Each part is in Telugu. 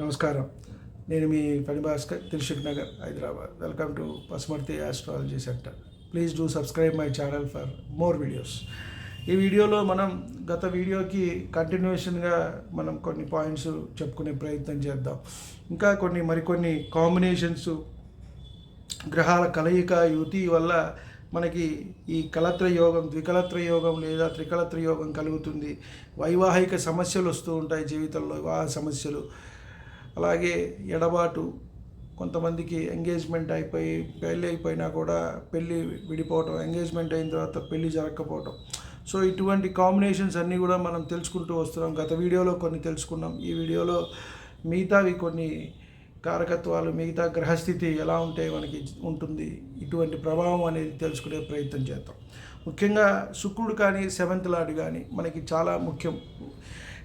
నమస్కారం. నేను మీ పని Bhaskar Dilsukh Nagar Hyderabad. Welcome to Pasumarthi astrology centre please do subscribe my channel for more videos ఈ వీడియోలో మనం గత వీడియోకి కంటిన్యూషన్గా మనం కొన్ని పాయింట్స్ చెప్పుకునే ప్రయత్నం చేద్దాం. ఇంకా కొన్ని మరికొన్ని కాంబినేషన్స్ గ్రహాల కలయిక యుతి వల్ల మనకి ఈ కలత్ర యోగం ద్వికలత్ర యోగం లేదా త్రికలత్ర యోగం కలుగుతుంది. వైవాహిక సమస్యలు వస్తూ ఉంటాయి జీవితంలో వివాహ సమస్యలు. అలాగే ఎడబాటు కొంతమందికి ఎంగేజ్మెంట్ అయిపోయి పెళ్ళి అయిపోయినా కూడా పెళ్ళి విడిపోవటం ఎంగేజ్మెంట్ అయిన తర్వాత పెళ్ళి జరగకపోవటం. సో ఇటువంటి కాంబినేషన్స్ అన్నీ కూడా మనం తెలుసుకుంటూ వస్తున్నాం. గత వీడియోలో కొన్ని తెలుసుకున్నాం. ఈ వీడియోలో మిగతావి కొన్ని కారకత్వాలు మిగతా గ్రహస్థితి ఎలా ఉంటే మనకి ఉంటుంది ఇటువంటి ప్రభావం అనేది తెలుసుకునే ప్రయత్నం చేద్దాం. ముఖ్యంగా శుక్రుడు కానీ సెవెంత్ లార్డ్ కానీ మనకి చాలా ముఖ్యం.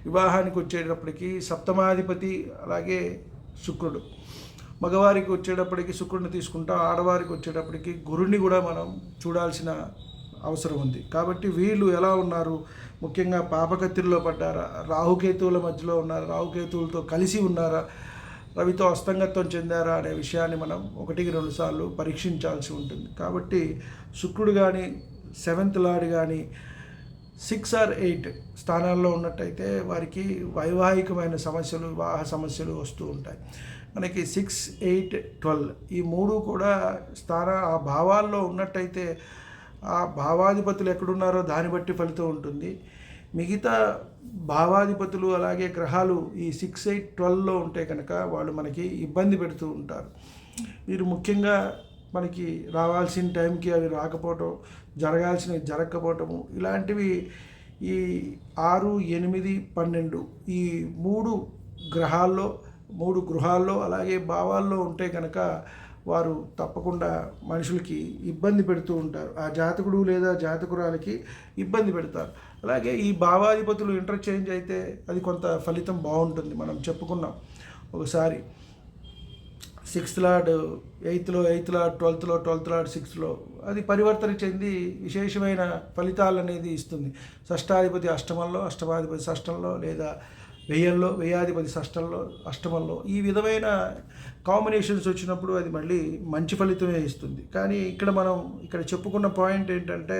వివాహానికి వచ్చేటప్పటికి సప్తమాధిపతి అలాగే శుక్రుడు. మగవారికి వచ్చేటప్పటికి శుక్రుడిని తీసుకుంటాం ఆడవారికి వచ్చేటప్పటికి గురుణ్ణి కూడా మనం చూడాల్సిన అవసరం ఉంది. కాబట్టి వీళ్ళు ఎలా ఉన్నారు? ముఖ్యంగా పాపకత్తిరిలో పడ్డారా? రాహుకేతువుల మధ్యలో ఉన్నారా? రాహుకేతువులతో కలిసి ఉన్నారా? రవితో అస్తంగత్వం చెందారా అనే విషయాన్ని మనం ఒకటికి రెండు సార్లు పరీక్షించాల్సి ఉంటుంది. కాబట్టి శుక్రుడు కానీ సెవెంత్ లార్డ్ కానీ సిక్స్ ఆర్ ఎయిట్ స్థానాల్లో ఉన్నట్టయితే వారికి వైవాహికమైన సమస్యలు వివాహ సమస్యలు వస్తూ ఉంటాయి. మనకి సిక్స్ ఎయిట్ ట్వెల్వ్ ఈ మూడు కూడా స్థాన ఆ భావాల్లో ఉన్నట్టయితే ఆ భావాధిపతులు ఎక్కడున్నారో దాన్ని బట్టి ఫలితం ఉంటుంది. మిగతా భావాధిపతులు అలాగే గ్రహాలు ఈ సిక్స్ ఎయిట్ ట్వెల్వ్లో ఉంటే కనుక వాళ్ళు మనకి ఇబ్బంది పెడుతూ ఉంటారు. వీరు ముఖ్యంగా మనకి రావాల్సిన టైంకి అవి రాకపోవటం జరగాల్సినవి జరగకపోవటము. ఇలాంటివి ఈ ఆరు ఎనిమిది పన్నెండు ఈ మూడు గ్రహాల్లో మూడు గృహాల్లో అలాగే భావాల్లో ఉంటే కనుక వారు తప్పకుండా మనుషులకి ఇబ్బంది పెడుతూ ఉంటారు. ఆ జాతకుడు లేదా జాతకురాలకి ఇబ్బంది పెడతారు. అలాగే ఈ భావాధిపతులు ఇంటర్చేంజ్ అయితే అది కొంత ఫలితం బాగుంటుంది మనం చెప్పుకున్నాం. ఒకసారి సిక్స్త్ లార్డ్ ఎయిత్లో ఎయిత్ లార్డ్ ట్వెల్త్లో ట్వెల్త్ లార్డ్ సిక్స్త్లో అది పరివర్తన చెంది విశేషమైన ఫలితాలు అనేది ఇస్తుంది. షష్టాధిపతి అష్టమంలో అష్టమాధిపతి షష్టంలో లేదా వెయ్యల్లో వెయ్యాధిపతి షష్టంలో అష్టమంలో. ఈ విధమైన కాంబినేషన్స్ వచ్చినప్పుడు అది మళ్ళీ మంచి ఫలితమే ఇస్తుంది. కానీ ఇక్కడ మనం ఇక్కడ చెప్పుకున్న పాయింట్ ఏంటంటే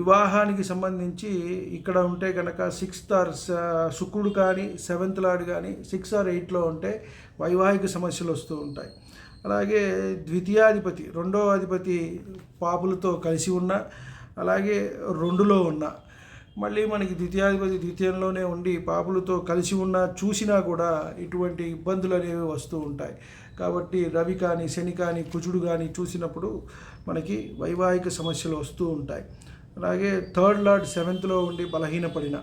వివాహానికి సంబంధించి ఇక్కడ ఉంటే కనుక సిక్స్త్ ఆర్ శుక్రుడు కానీ సెవెంత్ లార్డ్ కానీ సిక్స్ ఆర్ ఎయిట్లో ఉంటే వైవాహిక సమస్యలు వస్తూ ఉంటాయి. అలాగే ద్వితీయాధిపతి రెండో అధిపతి పాపులతో కలిసి ఉన్న అలాగే రెండులో ఉన్న మళ్ళీ మనకి ద్వితీయాధిపతి ద్వితీయంలోనే ఉండి పాపులతో కలిసి ఉన్న చూసినా కూడా ఇటువంటి ఇబ్బందులు అనేవి వస్తూ ఉంటాయి. కాబట్టి రవి కానీ శని కానీ కుజుడు కానీ చూసినప్పుడు మనకి వైవాహిక సమస్యలు వస్తూ ఉంటాయి. అలాగే థర్డ్ లార్డ్ సెవెంత్లో ఉండి బలహీనపడిన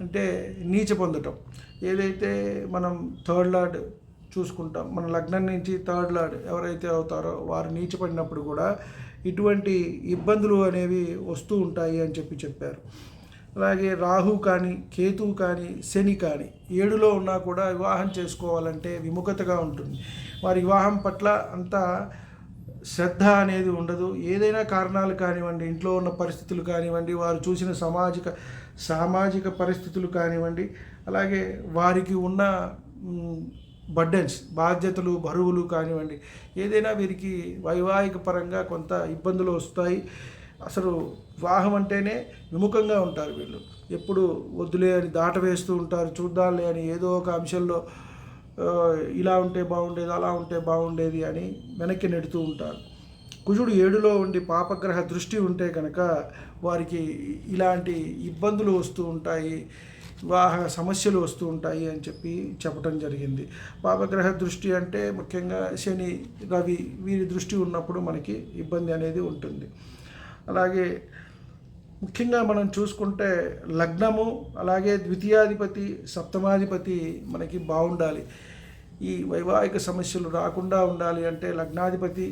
అంటే నీచ పొందటం. ఏదైతే మనం థర్డ్ లార్డ్ చూసుకుంటాం. మన లగ్నం నుంచి థర్డ్ లాడ్ ఎవరైతే అవుతారో వారు నీచపడినప్పుడు కూడా ఇటువంటి ఇబ్బందులు అనేవి వస్తూ ఉంటాయి అని చెప్పి చెప్పారు. అలాగే రాహు కానీ కేతువు కానీ శని కానీ ఏడులో ఉన్నా కూడా వివాహం చేసుకోవాలంటే విముఖతగా ఉంటుంది. వారి వివాహం పట్ల అంత శ్రద్ధ అనేది ఉండదు. ఏదైనా కారణాలు కానివ్వండి ఇంట్లో ఉన్న పరిస్థితులు కానివ్వండి వారు చూసిన సామాజిక సామాజిక పరిస్థితులు కానివ్వండి అలాగే వారికి ఉన్న బర్డెన్స్ బాధ్యతలు బరువులు కానివ్వండి ఏదైనా వీరికి వైవాహిక పరంగా కొంత ఇబ్బందులు వస్తాయి. అసలు వివాహం అంటేనే విముఖంగా ఉంటారు వీళ్ళు. ఎప్పుడు వద్దులే అని దాట వేస్తూ ఉంటారు. చూద్దాంలే అని ఏదో ఒక అంశంలో ఇలా ఉంటే బాగుండేది అలా ఉంటే బాగుండేది అని వెనక్కి నెడుతూ ఉంటారు. కుజుడు ఏడులో ఉండి పాపగ్రహ దృష్టి ఉంటే కనుక వారికి ఇలాంటి ఇబ్బందులు వస్తూ ఉంటాయి. వివాహ సమస్యలు వస్తూ ఉంటాయి అని చెప్పి చెప్పడం జరిగింది. పాపగ్రహ దృష్టి అంటే ముఖ్యంగా శని రవి వీరి దృష్టి ఉన్నప్పుడు మనకి ఇబ్బంది అనేది ఉంటుంది. అలాగే ముఖ్యంగా మనం చూసుకుంటే లగ్నము అలాగే ద్వితీయాధిపతి సప్తమాధిపతి మనకి బాగుండాలి. ఈ వైవాహిక సమస్యలు రాకుండా ఉండాలి అంటే లగ్నాధిపతి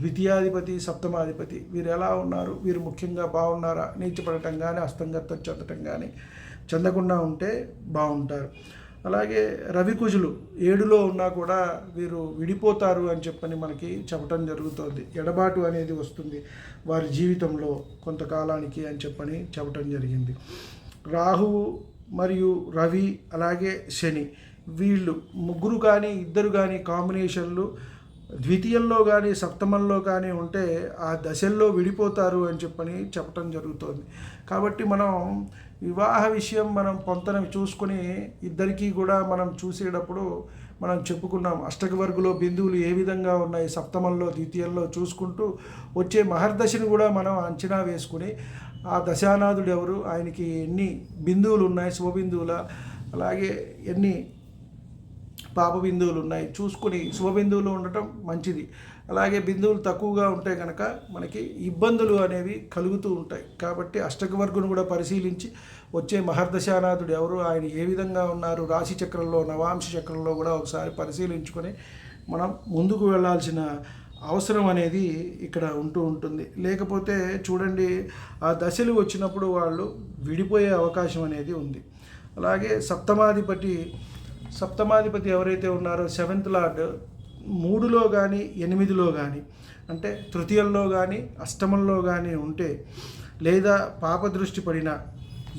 ద్వితీయాధిపతి సప్తమాధిపతి వీరు ఎలా ఉన్నారు వీరు ముఖ్యంగా బాగున్నారా నీచపడటం కానీ అస్తంగతం చెందటం కానీ చెందకుండా ఉంటే బాగుంటారు. అలాగే రవికుజులు ఏడులో ఉన్నా కూడా వీరు విడిపోతారు అని చెప్పని మనకి చెప్పటం జరుగుతుంది. ఎడబాటు అనేది వస్తుంది వారి జీవితంలో కొంతకాలానికి అని చెప్పని చెప్పటం జరిగింది. రాహువు మరియు రవి అలాగే శని వీళ్ళు ముగ్గురు కానీ ఇద్దరు కానీ కాంబినేషన్లు ద్వితీయంలో కానీ సప్తమంలో కానీ ఉంటే ఆ దశల్లో విడిపోతారు అని చెప్పని చెప్పటం జరుగుతుంది. కాబట్టి మనం వివాహ విషయం మనం పొంతన చూసుకొని ఇద్దరికీ కూడా మనం చూసేటప్పుడు మనం చెప్పుకున్నాం అష్టకవర్గులో బిందువులు ఏ విధంగా ఉన్నాయి సప్తమంలో ద్వితీయంలో చూసుకుంటూ వచ్చే మహర్దశని కూడా మనం అంచనా వేసుకుని ఆ దశానాథుడు ఎవరు? ఆయనకి ఎన్ని బిందువులు ఉన్నాయి? శుభబిందువుల? అలాగే ఎన్ని పాప బిందువులు ఉన్నాయి? చూసుకుని శుభబిందువులు ఉండటం మంచిది. అలాగే బిందువులు తక్కువగా ఉంటే కనుక మనకి ఇబ్బందులు అనేవి కలుగుతూ ఉంటాయి. కాబట్టి అష్టక వర్గును కూడా పరిశీలించి వచ్చే మహర్దశానాథుడు ఎవరు ఆయన ఏ విధంగా ఉన్నారు రాశి చక్రంలో నవాంశ చక్రంలో కూడా ఒకసారి పరిశీలించుకొని మనం ముందుకు వెళ్ళాల్సిన అవసరం అనేది ఇక్కడ ఉంటూ ఉంటుంది. లేకపోతే చూడండి ఆ దశలు వచ్చినప్పుడు వాళ్ళు విడిపోయే అవకాశం అనేది ఉంది. అలాగే సప్తమాధిపతి సప్తమాధిపతి ఎవరైతే ఉన్నారో సెవెంత్ లార్డ్ మూడులో కానీ ఎనిమిదిలో కానీ అంటే తృతీయంలో కానీ అష్టమంలో కానీ ఉంటే లేదా పాప దృష్టి పడిన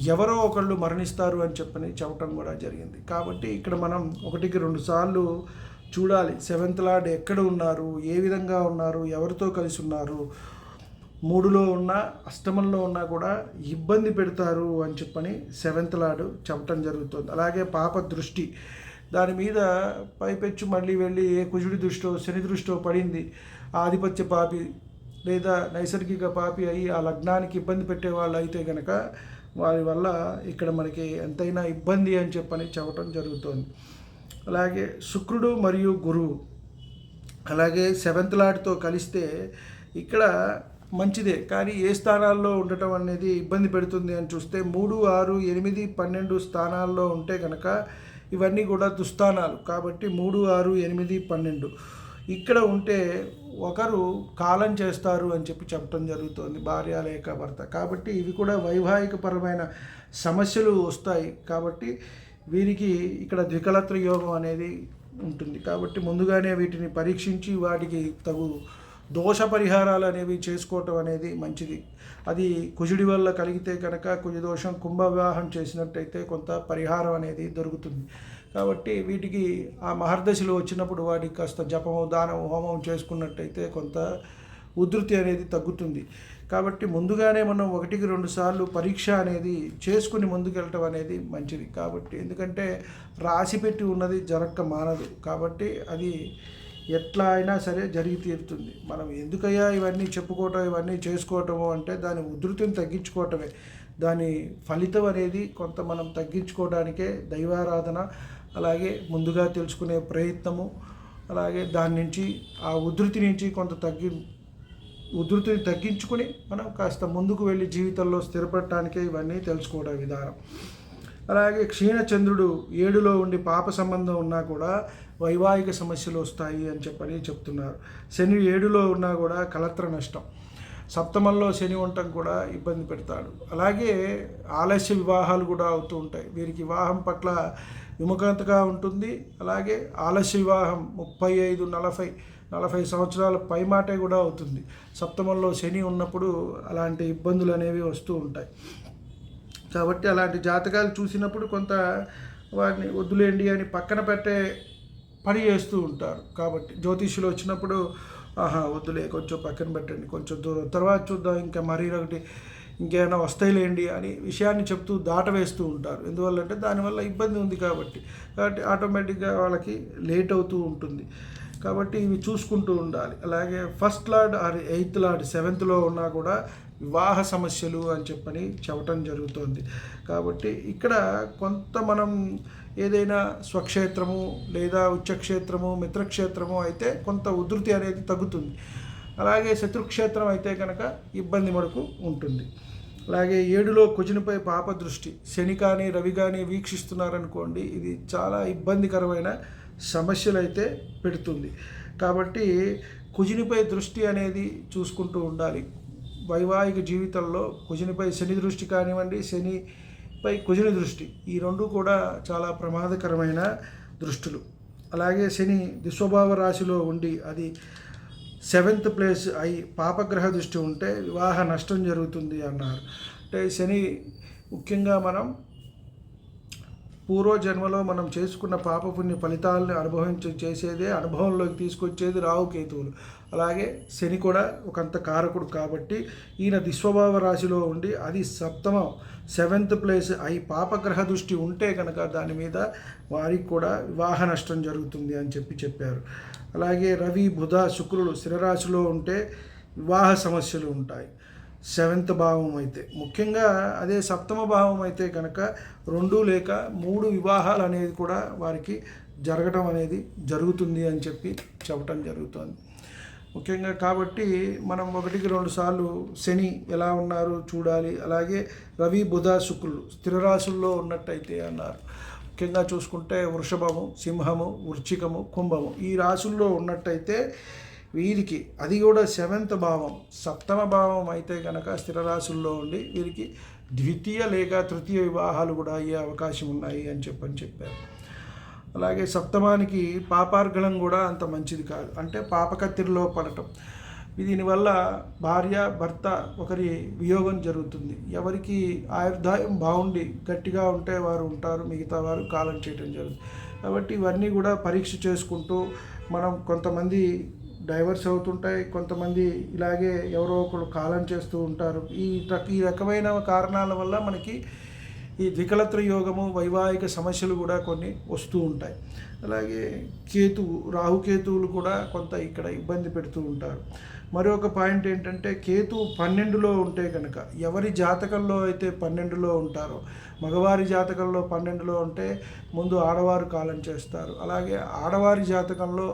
ఎవరో ఒకళ్ళు మరణిస్తారు అని చెప్పని చెప్పటం కూడా జరిగింది. కాబట్టి ఇక్కడ మనం ఒకటికి రెండు సార్లు చూడాలి. సెవెంత్ లార్డ్ ఎక్కడ ఉన్నారు? ఏ విధంగా ఉన్నారు? ఎవరితో కలిసి ఉన్నారు? మూడులో ఉన్న అష్టమంలో ఉన్నా కూడా ఇబ్బంది పెడతారు అని చెప్పని సెవెంత్ లాడు చెప్పటం జరుగుతుంది. అలాగే పాప దృష్టి దాని మీద పైపెచ్చు మళ్ళీ వెళ్ళి ఏ కుజుడి దృష్టో శని దృష్టో పడింది ఆధిపత్య పాపి లేదా నైసర్గిక పాపి అయ్యి ఆ లగ్నానికి ఇబ్బంది పెట్టే వాళ్ళు అయితే కనుక వారి వల్ల ఇక్కడ మనకి ఎంతైనా ఇబ్బంది అని చెప్పని చెప్పటం జరుగుతుంది. అలాగే శుక్రుడు మరియు గురువు అలాగే సెవెంత్ లాట్తో కలిస్తే ఇక్కడ మంచిదే కానీ ఏ స్థానాల్లో ఉండటం అనేది ఇబ్బంది పెడుతుంది అని చూస్తే మూడు ఆరు ఎనిమిది పన్నెండు స్థానాల్లో ఉంటే కనుక ఇవన్నీ కూడా దుస్థానాలు. కాబట్టి మూడు ఆరు ఎనిమిది పన్నెండు. ఇక్కడ ఉంటే ఒకరు కాలం చేస్తారు అని చెప్పి చెప్పడం జరుగుతుంది భార్య లేక భర్త. కాబట్టి ఇవి కూడా వైవాహికపరమైన సమస్యలు వస్తాయి. కాబట్టి వీరికి ఇక్కడ ద్వికలత్ర యోగం అనేది ఉంటుంది. కాబట్టి ముందుగానే వీటిని పరీక్షించి వాటికి తగు దోష పరిహారాలు అనేవి చేసుకోవటం అనేది మంచిది. అది కుజుడి వల్ల కలిగితే కనుక కుజదోషం కుంభ వివాహం చేసినట్టయితే కొంత పరిహారం అనేది దొరుకుతుంది. కాబట్టి వీటికి ఆ మహర్దశలో వచ్చినప్పుడు వాటికి కాస్త జపము దానం హోమం చేసుకున్నట్టయితే కొంత ఉధృతి అనేది తగ్గుతుంది. కాబట్టి ముందుగానే మనం ఒకటికి రెండు సార్లు పరీక్ష అనేది చేసుకుని ముందుకెళ్ళటం అనేది మంచిది. కాబట్టి ఎందుకంటే రాసి పెట్టి ఉన్నది జరక్క మానదు. కాబట్టి అది ఎట్లా అయినా సరే జరిగి తీరుతుంది. మనం ఎందుకయ్యా ఇవన్నీ చెప్పుకోవటం ఇవన్నీ చేసుకోవటము అంటే దాని ఉధృతిని తగ్గించుకోవటమే. దాని ఫలితం అనేది కొంత మనం తగ్గించుకోవడానికే దైవారాధన అలాగే ముందుగా తెలుసుకునే ప్రయత్నము అలాగే దాని నుంచి ఆ ఉధృతి నుంచి కొంత తగ్గి ఉధృతిని తగ్గించుకొని మనం కాస్త ముందుకు వెళ్ళి జీవితంలో స్థిరపడటానికే ఇవన్నీ తెలుసుకోవడం విధానం. అలాగే క్షీణచంద్రుడు ఏడులో ఉండి పాప సంబంధం ఉన్నా కూడా వైవాహిక సమస్యలు వస్తాయి అని చెప్పని చెప్తున్నారు. శని ఏడులో ఉన్నా కూడా కలత్ర నష్టం. సప్తమంలో శని ఉండటం కూడా ఇబ్బంది పెడతాడు. అలాగే ఆలస్య వివాహాలు కూడా అవుతూ ఉంటాయి. వీరికి వివాహం పట్ల విముఖతగా ఉంటుంది. అలాగే ఆలస్య వివాహం ముప్పై ఐదు నలభై నలభై సంవత్సరాల పైమాటే కూడా అవుతుంది. సప్తమంలో శని ఉన్నప్పుడు అలాంటి ఇబ్బందులు అనేవి వస్తూ ఉంటాయి. కాబట్టి అలాంటి జాతకాలు చూసినప్పుడు కొంత వారిని వద్దులేండి అని పక్కన పెట్టే పని చేస్తూ ఉంటారు. కాబట్టి జ్యోతిష్యులు వచ్చినప్పుడు ఆహా వద్దులే కొంచెం పక్కన పెట్టండి కొంచెం దూరం తర్వాత చూద్దాం ఇంకా మరీ ఒకటి ఇంకేమైనా వస్తాయిలేండి అని విషయాన్ని చెప్తూ దాటవేస్తూ ఉంటారు. ఎందువల్లంటే దానివల్ల ఇబ్బంది ఉంది కాబట్టి. కాబట్టి ఆటోమేటిక్గా వాళ్ళకి లేట్ అవుతూ ఉంటుంది. కాబట్టి ఇవి చూసుకుంటూ ఉండాలి. అలాగే first lord or eighth lord సెవెంత్లో ఉన్నా కూడా వివాహ సమస్యలు అని చెప్పని చెప్పటం జరుగుతోంది. కాబట్టి ఇక్కడ కొంత మనం ఏదైనా స్వక్షేత్రము లేదా ఉచ్చక్షేత్రము మిత్రక్షేత్రము అయితే కొంత ఉధృతి అనేది తగ్గుతుంది. అలాగే శత్రుక్షేత్రం అయితే కనుక ఇబ్బంది మనకు ఉంటుంది. అలాగే ఏడులో కుజునిపై పాప దృష్టి శని కానీ రవి కానీ వీక్షిస్తున్నారనుకోండి ఇది చాలా ఇబ్బందికరమైన సమస్యలు అయితే పెడుతుంది. కాబట్టి కుజునిపై దృష్టి అనేది చూసుకుంటూ ఉండాలి. వైవాహిక జీవితంలో కుజునిపై శని దృష్టి కానివ్వండి శనిపై కుజుని దృష్టి ఈ రెండు కూడా చాలా ప్రమాదకరమైన దృష్టులు. అలాగే శని దుస్వభావ రాశిలో ఉండి అది సెవెంత్ ప్లేస్ అయి పాపగ్రహ దృష్టి ఉంటే వివాహ నష్టం జరుగుతుంది అన్నారు. అంటే శని ముఖ్యంగా మనం పూర్వజన్మలో మనం చేసుకున్న పాపపుణ్య ఫలితాలను అనుభవించి చేసేదే అనుభవంలోకి తీసుకొచ్చేది రాహుకేతువులు అలాగే శని కూడా ఒకంత కారకుడు కాబట్టి ఈయన విశ్వభావ రాశిలో ఉండి అది సప్తమం సెవెంత్ ప్లేస్ అయి పాపగ్రహ దృష్టి ఉంటే కనుక దాని మీద వారికి కూడా వివాహ నష్టం జరుగుతుంది అని చెప్పి చెప్పారు. అలాగే రవి బుధ శుక్రులు స్థిరరాశిలో ఉంటే వివాహ సమస్యలు ఉంటాయి. సెవెంత్ భావం అయితే ముఖ్యంగా అదే సప్తమ భావం అయితే కనుక రెండు లేక మూడు వివాహాలు అనేది కూడా వారికి జరగటం అనేది జరుగుతుంది అని చెప్పి చెప్పటం జరుగుతుంది. ముఖ్యంగా కాబట్టి మనం ఒకటికి రెండు సార్లు శని ఎలా ఉన్నారు చూడాలి. అలాగే రవి బుధ శుక్రులు స్థిర రాశుల్లో ఉన్నట్టయితే అన్నారు. ముఖ్యంగా చూసుకుంటే వృషభము సింహము వృచ్చికము కుంభము ఈ రాశుల్లో ఉన్నట్టయితే వీరికి అది కూడా సెవెంత్ భావం. సప్తమ భావం అయితే కనుక స్థిరరాశుల్లో ఉండి వీరికి ద్వితీయ లేక తృతీయ వివాహాలు కూడా అయ్యే అవకాశం ఉన్నాయి అని చెప్పని చెప్పారు. అలాగే సప్తమానికి పాపార్గణం కూడా అంత మంచిది కాదు. అంటే పాపకత్తిరిలో పడటం. దీనివల్ల భార్య భర్త ఒకరి వియోగం జరుగుతుంది. ఎవరికి ఆయుర్దాయం బాగుండి గట్టిగా ఉంటే వారు ఉంటారు. మిగతా వారు కాలం చేయడం జరుగుతుంది. కాబట్టి ఇవన్నీ కూడా పరీక్ష చేసుకుంటూ మనం కొంతమంది డైవర్స్ అవుతుంటాయి. కొంతమంది ఇలాగే ఎవరో ఒకరు కాలం చేస్తూ ఉంటారు. ఈ ఈ రకమైన కారణాల వల్ల మనకి ఈ ద్వికలత్ర యోగము వైవాహిక సమస్యలు కూడా కొన్ని వస్తూ ఉంటాయి. అలాగే కేతువు రాహుకేతువులు కూడా కొంత ఇక్కడ ఇబ్బంది పెడుతూ ఉంటారు. మరొక పాయింట్ ఏంటంటే కేతువు పన్నెండులో ఉంటే కనుక ఎవరి జాతకంలో అయితే పన్నెండులో ఉంటారో మగవారి జాతకంలో పన్నెండులో ఉంటే ముందు ఆడవారు కాలం చేస్తారు. అలాగే ఆడవారి జాతకంలో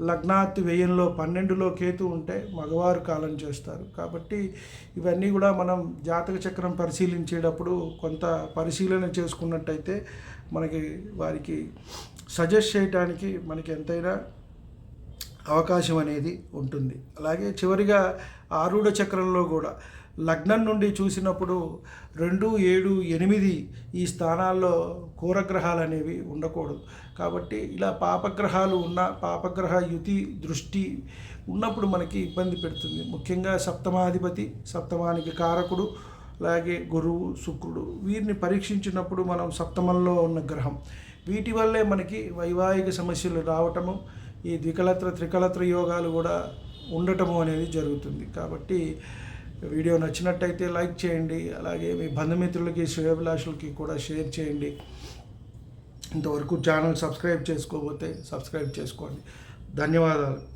లగ్నాతి వ్యయంలో పన్నెండులో కేతు ఉంటే మగవారు కాలం చేస్తారు. కాబట్టి ఇవన్నీ కూడా మనం జాతక చక్రం పరిశీలించేటప్పుడు కొంత పరిశీలన చేసుకున్నట్టయితే మనకి వారికి సజెస్ట్ చేయడానికి మనకి ఎంతైనా అవకాశం అనేది ఉంటుంది. అలాగే చివరిగా ఆరుడ చక్రంలో కూడా లగ్నం నుండి చూసినప్పుడు రెండు ఏడు ఎనిమిది ఈ స్థానాల్లో కూరగ్రహాలు అనేవి ఉండకూడదు. కాబట్టి ఇలా పాపగ్రహాలు ఉన్న పాపగ్రహ యుతి దృష్టి ఉన్నప్పుడు మనకి ఇబ్బంది పెడుతుంది. ముఖ్యంగా సప్తమాధిపతి సప్తమానికి కారకుడు అలాగే గురువు శుక్రుడు వీరిని పరీక్షించినప్పుడు మనం సప్తమంలో ఉన్న గ్రహం. వీటి వల్లే మనకి వైవాహిక సమస్యలు రావటము ఈ ద్వికలత్ర త్రికలత్ర యోగాలు కూడా ఉండటము అనేది జరుగుతుంది. కాబట్టి వీడియో నచ్చినట్టయితే లైక్ చేయండి అలాగే మీ బంధుమిత్రులకి శ్రేయభిలాషులకి కూడా షేర్ చేయండి. ఇంతవరకు ఛానల్ సబ్స్క్రైబ్ చేసుకోకపోతే సబ్స్క్రైబ్ చేసుకోండి. ధన్యవాదాలు.